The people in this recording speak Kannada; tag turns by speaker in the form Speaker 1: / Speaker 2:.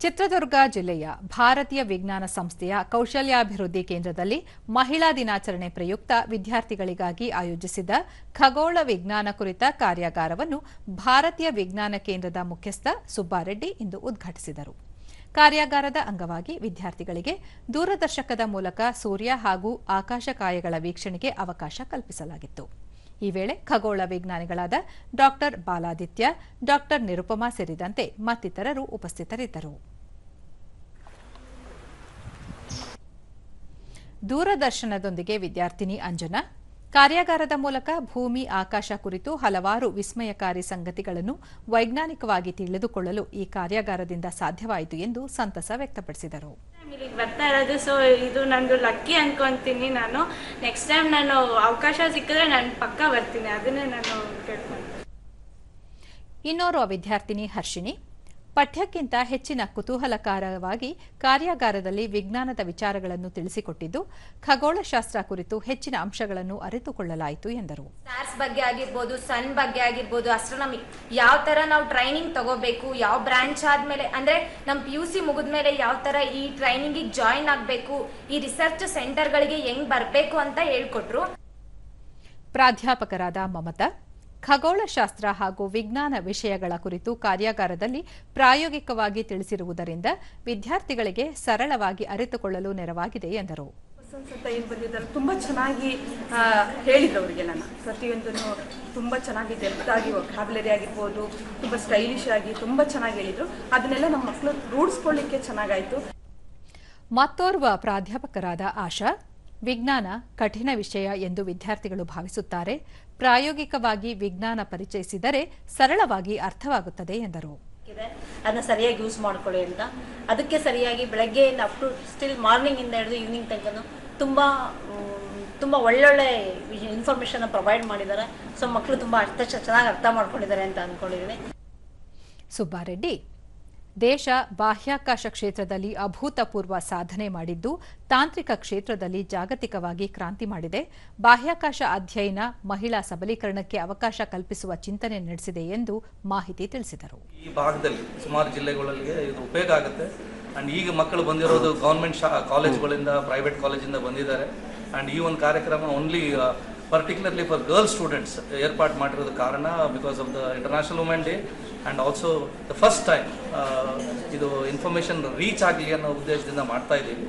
Speaker 1: ಚಿತ್ರದುರ್ಗ ಜಿಲ್ಲೆಯ ಭಾರತೀಯ ವಿಜ್ಞಾನ ಸಂಸ್ಥೆಯ ಕೌಶಲ್ಯಾಭಿವೃದ್ಧಿ ಕೇಂದ್ರದಲ್ಲಿ ಮಹಿಳಾ ದಿನಾಚರಣೆ ಪ್ರಯುಕ್ತ ವಿದ್ಯಾರ್ಥಿಗಳಿಗಾಗಿ ಆಯೋಜಿಸಿದ ಖಗೋಳ ವಿಜ್ಞಾನ ಕುರಿತ ಕಾರ್ಯಾಗಾರವನ್ನು ಭಾರತೀಯ ವಿಜ್ಞಾನ ಕೇಂದ್ರದ ಮುಖ್ಯಸ್ಥ ಸುಬ್ಬಾರೆಡ್ಡಿ ಇಂದು ಉದ್ಘಾಟಿಸಿದರು. ಕಾರ್ಯಾಗಾರದ ಅಂಗವಾಗಿ ವಿದ್ಯಾರ್ಥಿಗಳಿಗೆ ದೂರದರ್ಶಕದ ಮೂಲಕ ಸೂರ್ಯ ಹಾಗೂ ಆಕಾಶಕಾಯಗಳ ವೀಕ್ಷಣೆಗೆ ಅವಕಾಶ ಕಲ್ಪಿಸಲಾಗಿತ್ತು. ಈ ವೇಳೆ ಖಗೋಳ ವಿಜ್ಞಾನಿಗಳಾದ ಡಾಕ್ಟರ್ ಬಾಲಾದಿತ್ಯ ಡಾಕ್ಟರ್ ನಿರುಪಮಾ ಸೇರಿದಂತೆ ಮತ್ತಿತರರು ಉಪಸ್ಥಿತರಿದ್ದರು. ದೂರದರ್ಶನದೊಂದಿಗೆ ವಿದ್ಯಾರ್ಥಿನಿ ಅಂಜನಾ ಕಾರ್ಯಾಗಾರದ ಮೂಲಕ ಭೂಮಿ ಆಕಾಶ ಕುರಿತು ಹಲವಾರು ವಿಸ್ಮಯಕಾರಿ ಸಂಗತಿಗಳನ್ನು ವೈಜ್ಞಾನಿಕವಾಗಿ ತಿಳಿದುಕೊಳ್ಳಲು ಈ ಕಾರ್ಯಾಗಾರದಿಂದ ಸಾಧ್ಯವಾಯಿತು ಎಂದು ಸಂತಸ ವ್ಯಕ್ತಪಡಿಸಿದರು.
Speaker 2: ಬರ್ತಾ ಇರೋದು ಸೊ ಇದು ನಂದು ಲಕ್ಕಿ ಅನ್ಕೊಂತೀನಿ ನಾನು. ನೆಕ್ಸ್ಟ್ ಟೈಮ್ ನಾನು ಅವಕಾಶ ಸಿಕ್ಕಿದ್ರೆ ನಾನು ಪಕ್ಕ ಬರ್ತೀನಿ. ಅದನ್ನೇ ನಾನು ಕೇಳ್ಕೊಂತೀನಿ.
Speaker 1: ಇನ್ನೋರ್ವ ವಿದ್ಯಾರ್ಥಿನಿ ಹರ್ಷಿಣಿ ಪಠ್ಯಕ್ಕಿಂತ ಹೆಚ್ಚಿನ ಕುತೂಹಲಕಾರವಾಗಿ ಕಾರ್ಯಾಗಾರದಲ್ಲಿ ವಿಜ್ಞಾನದ ವಿಚಾರಗಳನ್ನು ತಿಳಿಸಿಕೊಟ್ಟಿದ್ದು ಖಗೋಳಶಾಸ್ತ್ರ ಕುರಿತು ಹೆಚ್ಚಿನ ಅಂಶಗಳನ್ನು ಅರಿತುಕೊಳ್ಳಲಾಯಿತು ಎಂದರು.
Speaker 3: ಸ್ಟಾರ್ಸ್ ಬಗ್ಗೆ ಆಗಿರ್ಬೋದು ಸನ್ ಬಗ್ಗೆ ಆಗಿರ್ಬೋದು ಅಸ್ಟ್ರಾನಮಿ ಯಾವ ತರ ನಾವು ಟ್ರೈನಿಂಗ್ ತಗೋಬೇಕು ಯಾವ ಬ್ರಾಂಚ್ ಆದ್ಮೇಲೆ ಅಂದ್ರೆ ನಮ್ ಪಿ ಯು ಸಿ ಮುಗಿದ್ಮೇಲೆ ಯಾವ ತರ ಈ ಟ್ರೈನಿಂಗ್ ಜಾಯಿನ್ ಆಗ್ಬೇಕು ಈ ರಿಸರ್ಚ್ ಸೆಂಟರ್ಗಳಿಗೆ ಹೆಂಗ್ ಬರ್ಬೇಕು ಅಂತ ಹೇಳ್ಕೊಟ್ರು.
Speaker 1: ಪ್ರಾಧ್ಯಾಪಕರಾದ ಮಮತಾ ಖಗೋಳಶಾಸ್ತ್ರ ಹಾಗೂ ವಿಜ್ಞಾನ ವಿಷಯಗಳ ಕುರಿತು ಕಾರ್ಯಾಗಾರದಲ್ಲಿ ಪ್ರಾಯೋಗಿಕವಾಗಿ ತಿಳಿಸಿರುವುದರಿಂದ ವಿದ್ಯಾರ್ಥಿಗಳಿಗೆ ಸರಳವಾಗಿ ಅರಿತುಕೊಳ್ಳಲು ನೆರವಾಗಿದೆ ಎಂದರು.
Speaker 4: ತುಂಬಾ ಅಂತ ಏನು ಬಂದಿದ್ದಾರೆ? ತುಂಬ ಚೆನ್ನಾಗಿ ಹೇಳಿದ್ರು ಅವರಿಗೆಲ್ಲ ಪ್ರತಿಯೊಂದನ್ನು ತುಂಬಾ ಚೆನ್ನಾಗಿ ಡೆಪ್ತ್ ಆಗಿ ವೊಕ್ಯಾಬ್ಲರಿ ಆಗಿರ್ಬೋದು ತುಂಬಾ ಸ್ಟೈಲಿಶ್ ಆಗಿ ತುಂಬಾ ಚೆನ್ನಾಗಿ ಹೇಳಿದರು. ಅದನ್ನೆಲ್ಲ ನಮ್ಮ ಮಕ್ಕಳು ರೂಢಿಸ್ಕೊಳ್ಳಿಕ್ಕೆ ಚೆನ್ನಾಗಾಯ್ತು.
Speaker 1: ಮತ್ತೋರ್ವ ಪ್ರಾಧ್ಯಾಪಕರಾದ ಆಶಾ ವಿಜ್ಞಾನ ಕಠಿಣ ವಿಷಯ ಎಂದು ವಿದ್ಯಾರ್ಥಿಗಳು ಭಾವಿಸುತ್ತಾರೆ. ಪ್ರಾಯೋಗಿಕವಾಗಿ ವಿಜ್ಞಾನ ಪರಿಚಯಿಸಿದರೆ ಸರಳವಾಗಿ ಅರ್ಥವಾಗುತ್ತದೆ ಎಂದರು.
Speaker 5: ಅದನ್ನ ಸರಿಯಾಗಿ ಯೂಸ್ ಮಾಡ್ಕೊಳ್ಳಿ ಅಂತ. ಅದಕ್ಕೆ ಸರಿಯಾಗಿ ಬೆಳಗ್ಗೆಯಿಂದ ಅಪ್ ಟು ಸ್ಟಿಲ್ ಮಾರ್ನಿಂಗಿಂದ ಹಿಡಿದು ಈವ್ನಿಂಗ್ ತನಕ ತುಂಬ ತುಂಬ ಒಳ್ಳೊಳ್ಳೆ ಇನ್ಫಾರ್ಮೇಶನ್ ಪ್ರೊವೈಡ್ ಮಾಡಿದ್ದಾರೆ. ಸೊ ಮಕ್ಕಳು ತುಂಬ ಅರ್ಥ ಚೆನ್ನಾಗಿ ಅರ್ಥ ಮಾಡ್ಕೊಂಡಿದ್ದಾರೆ ಅಂತ ಅಂದ್ಕೊಂಡಿದ್ದೀನಿ
Speaker 1: ಸುಬ್ಬಾರೆಡ್ಡಿ ದೇಶ ಬಾಹ್ಯಾಕಾಶ ಕ್ಷೇತ್ರದಲ್ಲಿ ಅಭೂತಪೂರ್ವ ಸಾಧನೆ ಮಾಡಿದ್ದು, ತಾಂತ್ರಿಕ ಕ್ಷೇತ್ರದಲ್ಲಿ ಜಾಗತಿಕವಾಗಿ ಕ್ರಾಂತಿ ಮಾಡಿದೆ. ಬಾಹ್ಯಾಕಾಶ ಅಧ್ಯಯನ ಮಹಿಳಾ ಸಬಲೀಕರಣಕ್ಕೆ ಅವಕಾಶ ಕಲ್ಪಿಸುವ ಚಿಂತನೆ ನಡೆಸಿದೆ ಎಂದು ಮಾಹಿತಿ ತಿಳಿಸಿದರು.
Speaker 6: ಈ ಭಾಗದಲ್ಲಿ ಸುಮಾರು ಜಿಲ್ಲೆಗಳಲ್ಲಿ ಇದು ಉಪಯೋಗ ಆಗುತ್ತೆ. ಅಂಡ್ ಈಗ ಮಕ್ಕಳು ಬಂದಿರೋದು ಗೌರ್ಮೆಂಟ್ ಕಾಲೇಜ್ಗಳಿಂದ ಪ್ರೈವೇಟ್ ಕಾಲೇಜಿಂದ ಬಂದಿದ್ದಾರೆ. ಅಂಡ್ ಈ ಒಂದು ಕಾರ್ಯಕ್ರಮ only particularly for girl students ಏರ್ಪಾಡು ಮಾಡಿರೋದು ಕಾರಣ because of the international women day and also the first time ಇದು ಇನ್ಫಾರ್ಮೇಷನ್ ರೀಚ್ ಆಗಲಿ ಅನ್ನೋ ಉದ್ದೇಶದಿಂದ ಮಾಡ್ತಾ ಇದ್ದೀವಿ.